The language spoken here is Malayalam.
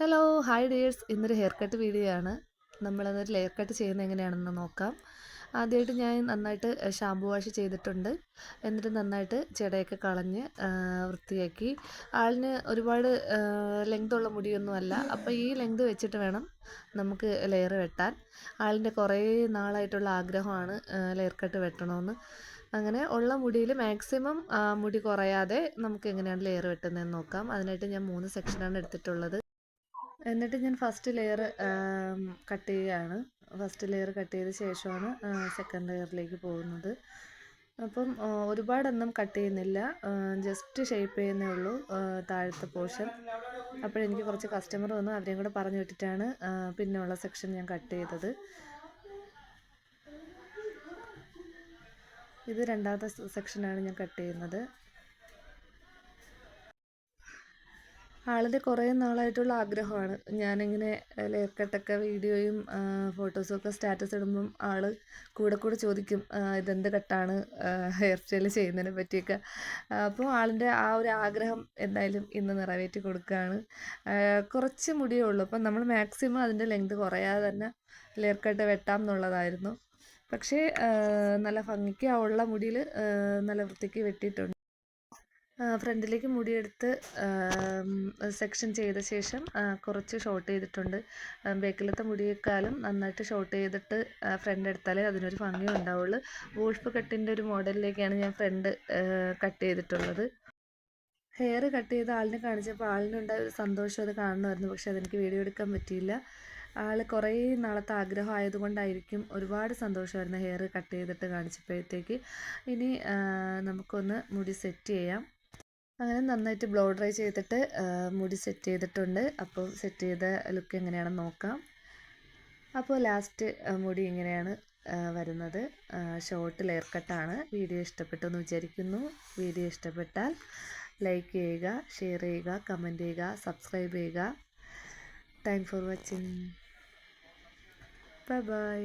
ഹലോ ഹായ് ഡിയേഴ്സ് ഇന്നൊരു ഹെയർ കട്ട് വീഡിയോ ആണ് നമ്മളതൊരു ലെയർ കട്ട് ചെയ്യുന്നത് എങ്ങനെയാണെന്ന് നോക്കാം. ആദ്യമായിട്ട് ഞാൻ നന്നായിട്ട് ഷാമ്പു വാഷ് ചെയ്തിട്ടുണ്ട്. എന്നിട്ട് നന്നായിട്ട് ചെടയൊക്കെ കളഞ്ഞ് വൃത്തിയാക്കി. ആളിന് ഒരുപാട് ലെങ്ത് ഉള്ള മുടിയൊന്നുമല്ല. അപ്പോൾ ഈ ലെങ്ത് വെച്ചിട്ട് വേണം നമുക്ക് ലെയർ വെട്ടാൻ. ആളിന്റെ കുറേ നാളായിട്ടുള്ള ആഗ്രഹമാണ് ലെയർ കട്ട് വെട്ടണമെന്ന് അങ്ങനെ ഉള്ള മുടിയിൽ മാക്സിമം മുടി കുറയാതെ നമുക്ക് എങ്ങനെയാണ് ലെയർ വെട്ടുന്നതെന്ന് നോക്കാം. അതിനായിട്ട് ഞാൻ മൂന്ന് സെക്ഷനാണ് എടുത്തിട്ടുള്ളത്. എന്നിട്ട് ഞാൻ ഫസ്റ്റ് ലെയർ കട്ട് ചെയ്യുകയാണ് ഫസ്റ്റ് ലെയർ കട്ട് ചെയ്ത ശേഷമാണ് സെക്കൻഡ് ലെയറിലേക്ക് പോകുന്നത്. അപ്പം ഒരുപാടൊന്നും കട്ട് ചെയ്യുന്നില്ല. ജസ്റ്റ് ഷേപ്പ് ചെയ്യുന്നേ ഉള്ളൂ താഴത്തെ പോർഷൻ അപ്പോഴെനിക്ക് കുറച്ച് കസ്റ്റമർ വന്നു അവരെയും കൂടെ പറഞ്ഞു വിട്ടിട്ടാണ് പിന്നെയുള്ള സെക്ഷൻ ഞാൻ കട്ട് ചെയ്തത്. ഇത് രണ്ടാമത്തെ സെക്ഷനാണ് ഞാൻ കട്ട് ചെയ്യുന്നത്. ആളിന്റെ കുറേ നാളായിട്ടുള്ള ആഗ്രഹമാണ്. ഞാനിങ്ങനെ ലെയർ വീഡിയോയും ഫോട്ടോസും ഒക്കെ സ്റ്റാറ്റസ് ഇടുമ്പം ആൾ കൂടെ കൂടെ ചോദിക്കും ഇതെന്ത് കട്ടാണ് ഹെയർ സ്റ്റൈൽ ചെയ്യുന്നതിനെ പറ്റിയൊക്കെ. അപ്പോൾ ആളിന്റെ ആ ഒരു ആഗ്രഹം എന്തായാലും ഇന്ന് നിറവേറ്റി കൊടുക്കുകയാണ് കുറച്ച് മുടിയേ ഉള്ളൂ. അപ്പം നമ്മൾ മാക്സിമം അതിന്റെ ലെങ്ത് കുറയാതെ തന്നെ ലെയർ കട്ട് വെട്ടാം എന്നുള്ളതായിരുന്നു. പക്ഷേ നല്ല ഭംഗിക്ക് ആ ഉള്ള മുടിയിൽ നല്ല വൃത്തിക്ക് വെട്ടിയിട്ടുണ്ട്. ഫ്രണ്ടിലേക്ക് മുടിയെടുത്ത് സെക്ഷൻ ചെയ്ത ശേഷം കുറച്ച് ഷോർട്ട് ചെയ്തിട്ടുണ്ട്. ബേക്കിലത്തെ മുടിയേക്കാളും നന്നായിട്ട് ഷോർട്ട് ചെയ്തിട്ട് ഫ്രണ്ട് എടുത്താലേ അതിനൊരു ഭംഗി ഉണ്ടാവുള്ളൂ. വോൾഫ് കട്ടിന്റെ ഒരു മോഡലിലേക്കാണ് ഞാൻ ഫ്രണ്ട് കട്ട് ചെയ്തിട്ടുള്ളത്. ഹെയർ കട്ട് ചെയ്ത ആളിനെ കാണിച്ചപ്പോൾ ആളിനുണ്ടായ ഒരു സന്തോഷം അത് കാണണമായിരുന്നു. പക്ഷെ അതെനിക്ക് വീഡിയോ എടുക്കാൻ പറ്റിയില്ല. ആൾ കുറേ നാളത്തെ ആഗ്രഹം ആയതുകൊണ്ടായിരിക്കും ഒരുപാട് സന്തോഷമായിരുന്നു ഹെയർ കട്ട് ചെയ്തിട്ട് കാണിച്ചപ്പോഴത്തേക്ക്. ഇനി നമുക്കൊന്ന് മുടി സെറ്റ് ചെയ്യാം. അങ്ങനെ നന്നായിട്ട് ബ്ലോ ഡ്രൈ ചെയ്തിട്ട് മുടി സെറ്റ് ചെയ്തിട്ടുണ്ട്. അപ്പോൾ സെറ്റ് ചെയ്ത ലുക്ക് എങ്ങനെയാണെന്ന് നോക്കാം. അപ്പോൾ ലാസ്റ്റ് മുടി ഇങ്ങനെയാണ് വരുന്നത്. Short layer കട്ടാണ്. വീഡിയോ ഇഷ്ടപ്പെട്ടു എന്ന് വിചാരിക്കുന്നു. വീഡിയോ ഇഷ്ടപ്പെട്ടാൽ ലൈക്ക് ചെയ്യുക ഷെയർ ചെയ്യുക കമന്റ് ചെയ്യുക സബ്സ്ക്രൈബ് ചെയ്യുക. Thank for watching bye bye